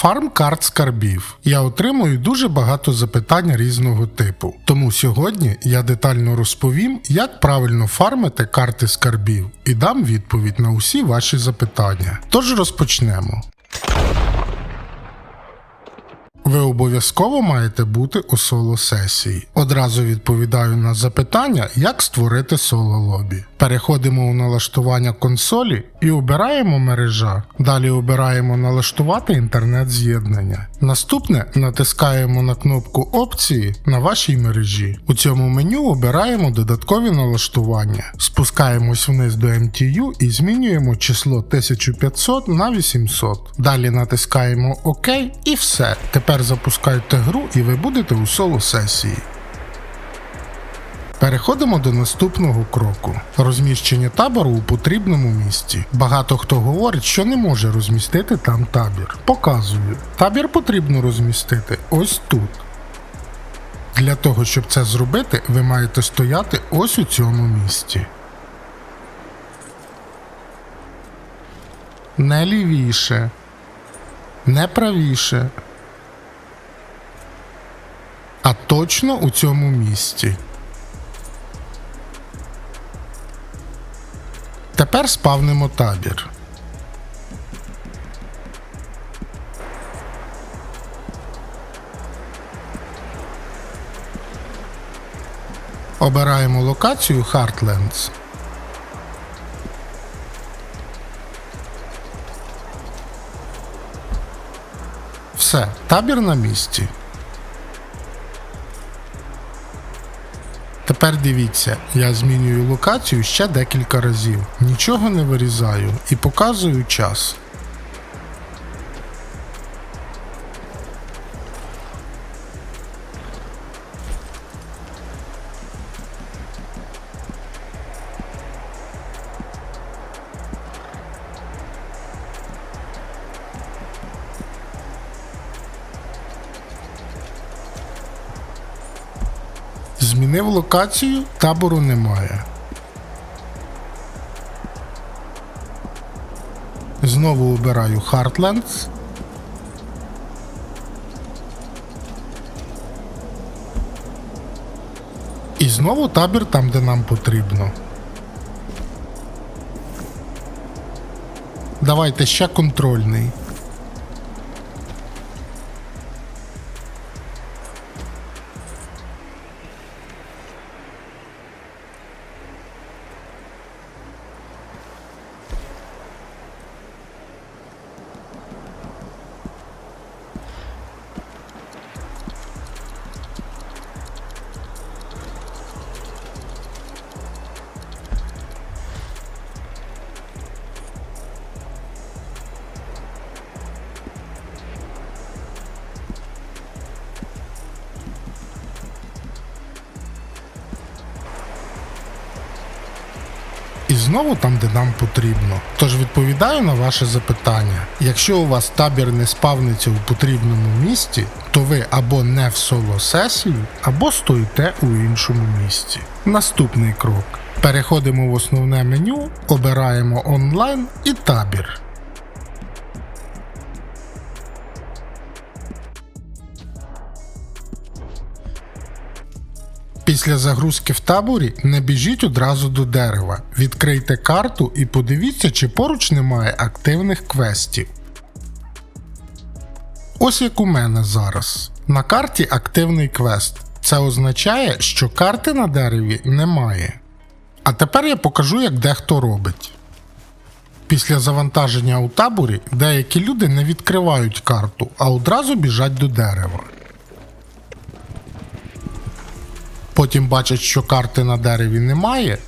Фарм карт скарбів. Я отримую дуже багато запитань різного типу. Тому сьогодні я детально розповім, як правильно фармити карти скарбів і дам відповідь на усі ваші запитання. Тож розпочнемо. Ви обов'язково маєте бути у соло сесії. Одразу відповідаю на запитання, як створити соло лобі. Переходимо у налаштування консолі і обираємо мережа. Далі обираємо налаштувати інтернет-з'єднання. Наступне натискаємо на кнопку опції на вашій мережі. У цьому меню обираємо додаткові налаштування. Спускаємось вниз до MTU і змінюємо число 1500 на 800. Далі натискаємо ОК і все. Тепер запускайте гру і ви будете у соло сесії. Переходимо до наступного кроку: розміщення табору у потрібному місці. Багато хто говорить, що не може розмістити там табір. Показую, табір потрібно розмістити ось тут. Для того, щоб це зробити, ви маєте стояти ось у цьому місці. Не лівіше, не правіше, а точно у цьому місці. Тепер спавнимо табір. Обираємо локацію Heartlands. Все, табір на місці. Тепер дивіться, я змінюю локацію ще декілька разів. Нічого не вирізаю і показую час. Змінив локацію, табору немає. Знову обираю Heartlands. І знову табір там, де нам потрібно. Давайте ще контрольний. Знову там, де нам потрібно. Тож відповідаю на ваше запитання. Якщо у вас табір не спавниться у потрібному місці, то ви або не в соло сесію, або стоїте у іншому місці. Наступний крок. Переходимо в основне меню, обираємо онлайн і табір. Після загрузки в таборі не біжіть одразу до дерева. Відкрийте карту і подивіться, чи поруч немає активних квестів. Ось як у мене зараз. На карті активний квест. Це означає, що карти на дереві немає. А тепер я покажу, як дехто робить. Після завантаження у таборі деякі люди не відкривають карту, а одразу біжать до дерева. Потім бачать, що карти на дереві немає.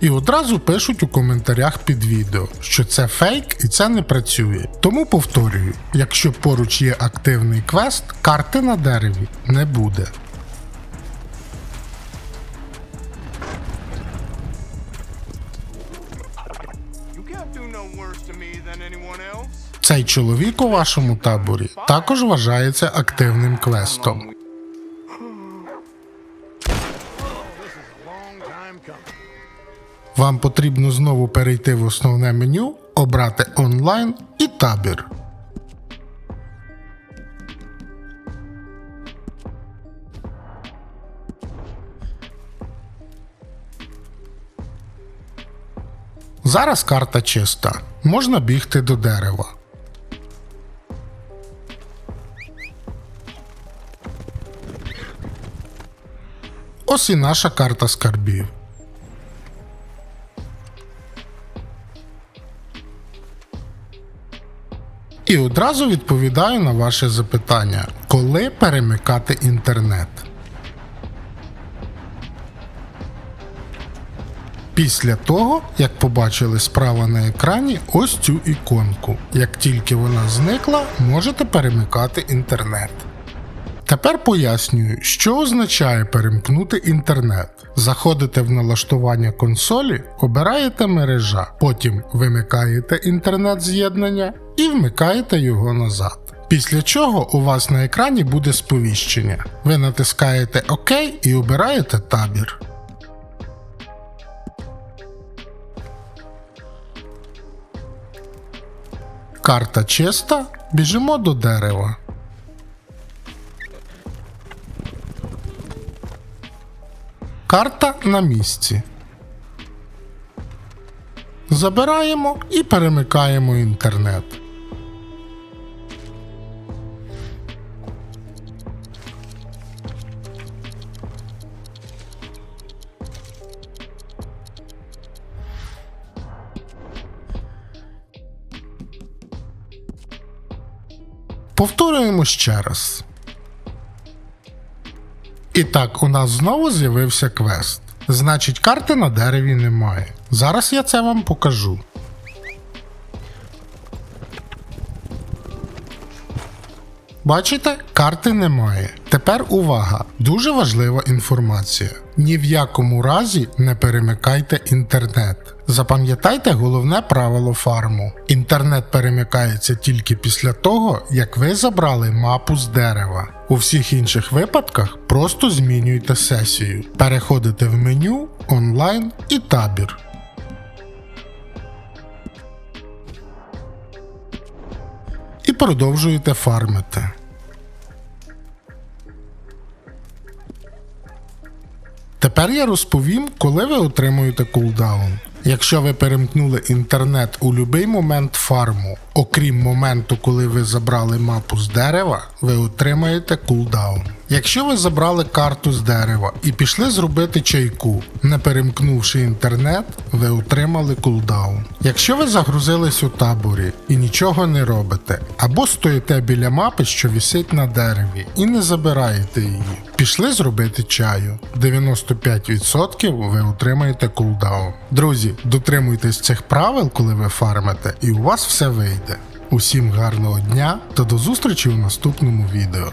І одразу пишуть у коментарях під відео, що це фейк і це не працює. Тому повторюю: якщо поруч є активний квест, карти на дереві не буде. Цей чоловік у вашому таборі також вважається активним квестом. Вам потрібно знову перейти в основне меню, обрати онлайн і табір. Зараз карта чиста. Можна бігти до дерева. Ось і наша карта скарбів. І одразу відповідаю на ваше запитання, коли перемикати інтернет. Після того, як побачили справа на екрані ось цю іконку. Як тільки вона зникла, можете перемикати інтернет. Тепер пояснюю, що означає перемкнути інтернет. Заходите в налаштування консолі, обираєте мережа, потім вимикаєте інтернет з'єднання і вмикаєте його назад. Після чого у вас на екрані буде сповіщення. Ви натискаєте ОК і обираєте табір. Карта чиста, біжимо до дерева. Карта на місці. Забираємо і перемикаємо інтернет. Повторюємо ще раз. І так, у нас знову з'явився квест. Значить, карти на дереві немає. Зараз я це вам покажу. Бачите, карти немає. Тепер увага! Дуже важлива інформація. Ні в якому разі не перемикайте інтернет. Запам'ятайте головне правило фарму: інтернет перемикається тільки після того, як ви забрали мапу з дерева. У всіх інших випадках просто змінюйте сесію. Переходите в меню, онлайн і табір. І продовжуєте фармити. Тепер я розповім, коли ви отримуєте кулдаун. Якщо ви перемкнули інтернет у будь-який момент фарму, окрім моменту, коли ви забрали мапу з дерева, ви отримаєте кулдаун. Якщо ви забрали карту з дерева і пішли зробити чайку, не перемкнувши інтернет, ви отримали кулдаун. Якщо ви загрузились у таборі і нічого не робите, або стоїте біля мапи, що висить на дереві, і не забираєте її, пішли зробити чаю. 95% ви отримаєте кулдаун. Друзі, дотримуйтесь цих правил, коли ви фармите, і у вас все вийде. Усім гарного дня та до зустрічі у наступному відео.